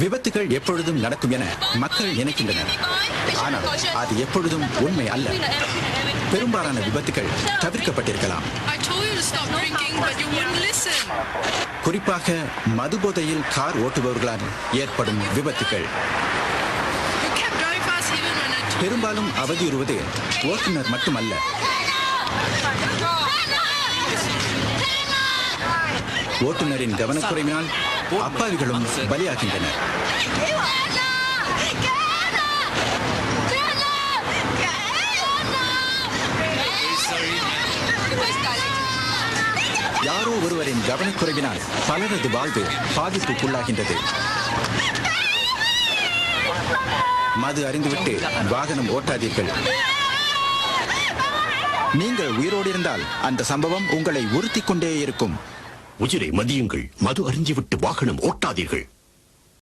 விபத்துகள் எப்பொழுதும் நடக்கும் என மக்கள் நினைக்கின்றனர். ஆனால் அது எப்பொழுதும் உண்மை அல்ல. பெரும்பாலான விபத்துகள் தவிர்க்கப்பட்டிருக்கலாம். குறிப்பாக மதுபோதையில் கார் ஓட்டுபவர்களால் ஏற்படும் விபத்துகள். பெரும்பாலும் அவதியுறுவது ஓட்டுநர் மட்டுமல்ல. ஓட்டுநரின் கவனக்குறைவினால் அப்பாவிகளும் பலியாகின்றனர். யாரோ ஒருவரின் கவனக்குறைவினால் பலரது வாழ்வு பாதிப்புக்குள்ளாகின்றது. மது அறிந்துவிட்டு வாகனம் ஓட்டாதீர்கள். நீங்கள் உயிரோடு இருந்தால் அந்த சம்பவம் உங்களை உறுத்திக் கொண்டே இருக்கும். உயிரை மதியுங்கள். மது அறிஞ்சிவிட்டு வாகனம் ஓட்டாதீர்கள்.